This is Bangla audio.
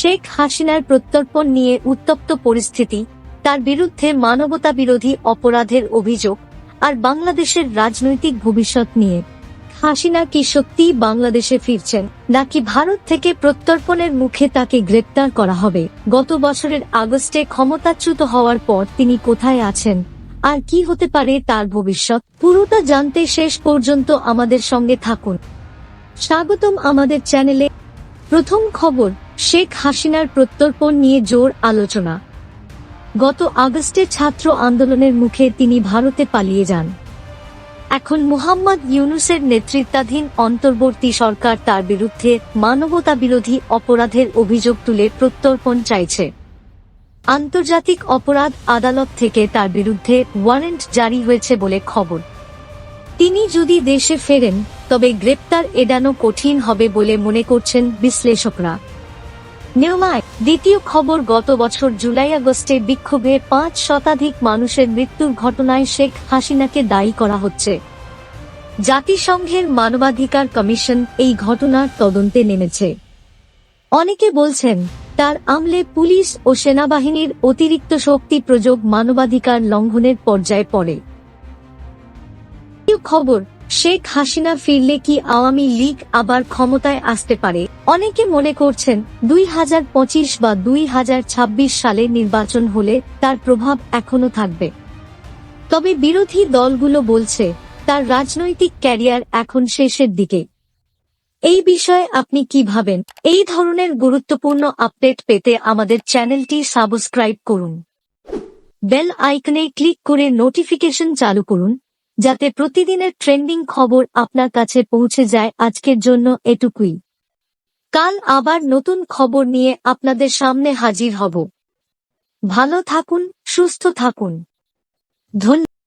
শেখ হাসিনার প্রত্যর্পণ নিয়ে উত্তপ্ত পরিস্থিতি, তার বিরুদ্ধে মানবতা বিরোধী অপরাধের অভিযোগ আর বাংলাদেশের রাজনৈতিক ভবিষ্যৎ নিয়ে। হাসিনা কি সত্যিই বাংলাদেশে ফিরছেন, নাকি ভারত থেকে প্রত্যর্পণের মুখে তাকে গ্রেপ্তার করা হবে? গত বছরের আগস্টে ক্ষমতাচ্যুত হওয়ার পর তিনি কোথায় আছেন? আর কি হতে পারে তার ভবিষ্যৎ? পুরোটা জানতে শেষ পর্যন্ত আমাদের সঙ্গে থাকুন। স্বাগতম আমাদের চ্যানেলে। প্রথম খবর, শেখ হাসিনার প্রত্যর্পণ নিয়ে জোর আলোচনা। গত আগস্টে ছাত্র আন্দোলনের মুখে তিনি ভারতে পালিয়ে যান। এখন মুহাম্মদ ইউনুসের নেতৃত্বাধীন অন্তর্বর্তী সরকার তার বিরুদ্ধে মানবতা বিরোধী অপরাধের অভিযোগ তুলে প্রত্যর্পণ চাইছে। আন্তর্জাতিক অপরাধ আদালত থেকে তার বিরুদ্ধে ওয়ারেন্ট জারি হয়েছে বলে খবর। তিনি যদি দেশে ফেরেন তবে গ্রেপ্তার এড়ানো কঠিন হবে বলে মনে করছেন বিশ্লেষকরা। নিউমায়, দ্বিতীয় খবর, গত বছর জুলাই আগস্টে বিক্ষোভে পাঁচ শতাধিক মানুষের মৃত্যুর ঘটনায় শেখ হাসিনাকে দায়ী করা হচ্ছে। জাতিসংঘের মানবাধিকার কমিশন এই ঘটনার তদন্তে নেমেছে। অনেকে বলছেন, তার আমলে পুলিশ ও সেনাবাহিনীর অতিরিক্ত শক্তি প্রযোগ মানবাধিকার লঙ্ঘনের পর্যায়ে পড়ে। খবর শেখ হাসিনা ফিরলে কি আওয়ামী লীগ আবার ক্ষমতায় আসতে পারে? অনেকে মনে করছেন দুই হাজার পঁচিশ বা দুই হাজার ছাব্বিশ সালে নির্বাচন হলে তার প্রভাব এখনও থাকবে। তবে বিরোধী দলগুলো বলছে, তার রাজনৈতিক ক্যারিয়ার এখন শেষের দিকে। এই বিষয়ে আপনি কি ভাবেন? এই ধরনের গুরুত্বপূর্ণ আপডেট পেতে আমাদের চ্যানেলটি সাবস্ক্রাইব করুন। বেল আইকনে ক্লিক করে নোটিফিকেশন চালু করুন। যাতে প্রতিদিনের ট্রেন্ডিং খবর আপনার কাছে পৌঁছে যায় আজকের জন্য এটুকুই। কাল আবার নতুন খবর নিয়ে আপনাদের সামনে হাজির হব। ভালো থাকুন, সুস্থ থাকুন। ধন্যবাদ।